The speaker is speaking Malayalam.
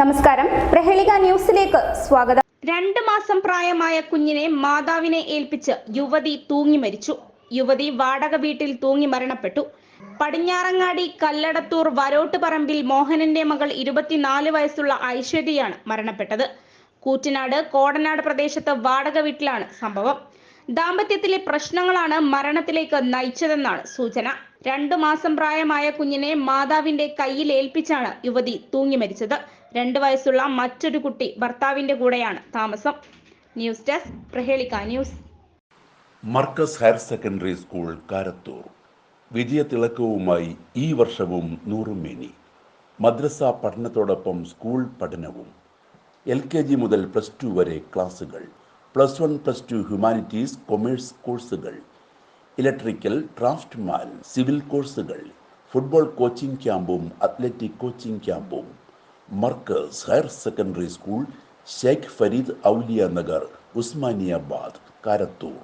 നമസ്കാരം. പ്രഹേളിക ന്യൂസിലേക്ക് സ്വാഗതം. രണ്ട് മാസം പ്രായമായ കുഞ്ഞിനെ മാതാവിനെ ഏൽപ്പിച്ച് യുവതി തൂങ്ങി മരിച്ചു. യുവതി വാടക വീട്ടിൽ തൂങ്ങി മരണപ്പെട്ടു. പടിഞ്ഞാറങ്ങാടി കല്ലടത്തൂർ വരോട്ടുപറമ്പിൽ മോഹനന്റെ മകൾ ഇരുപത്തിനാല് വയസ്സുള്ള ഐശ്വര്യയാണ് മരണപ്പെട്ടത്. കൂറ്റനാട് കോടനാട് പ്രദേശത്ത് വാടക വീട്ടിലാണ് സംഭവം. ദാമ്പത്യത്തിലെ പ്രശ്നങ്ങളാണ് മരണത്തിലേക്ക് നയിച്ചതെന്നാണ് സൂചന. രണ്ടു മാസം പ്രായമായ കുഞ്ഞിനെ മാതാവിന്റെ കയ്യിൽ ഏൽപ്പിച്ചാണ് യുവതി തൂങ്ങി മരിച്ചത്. രണ്ടു വയസ്സുള്ള മറ്റൊരു കുട്ടി ഭർത്താവിന്റെ കൂടെയാണ് താമസം. News desk Prahelika news. Markaz higher secondary school Karathur. വിജയതിളക്കവുമായി ഈ വർഷവും നൂറുമേനി മദ്രസ പഠനത്തോടൊപ്പം സ്കൂൾ പഠനവും. എൽ കെ ജി മുതൽ പ്ലസ് ടു വരെ ക്ലാസുകൾ. Plus one plus two humanities commerce കോഴ്സുകൾ. ഇലക്ട്രിക്കൽ ക്രാഫ്റ്റ്മാൻ സിവിൽ കോഴ്സുകൾ. ഫുട്ബോൾ കോച്ചിംഗ് ക്യാമ്പും അത്ലറ്റിക് കോച്ചിംഗ് ക്യാമ്പും. Markaz higher secondary school Sheikh Farid Auliya Nagar Usmaniabad Karathur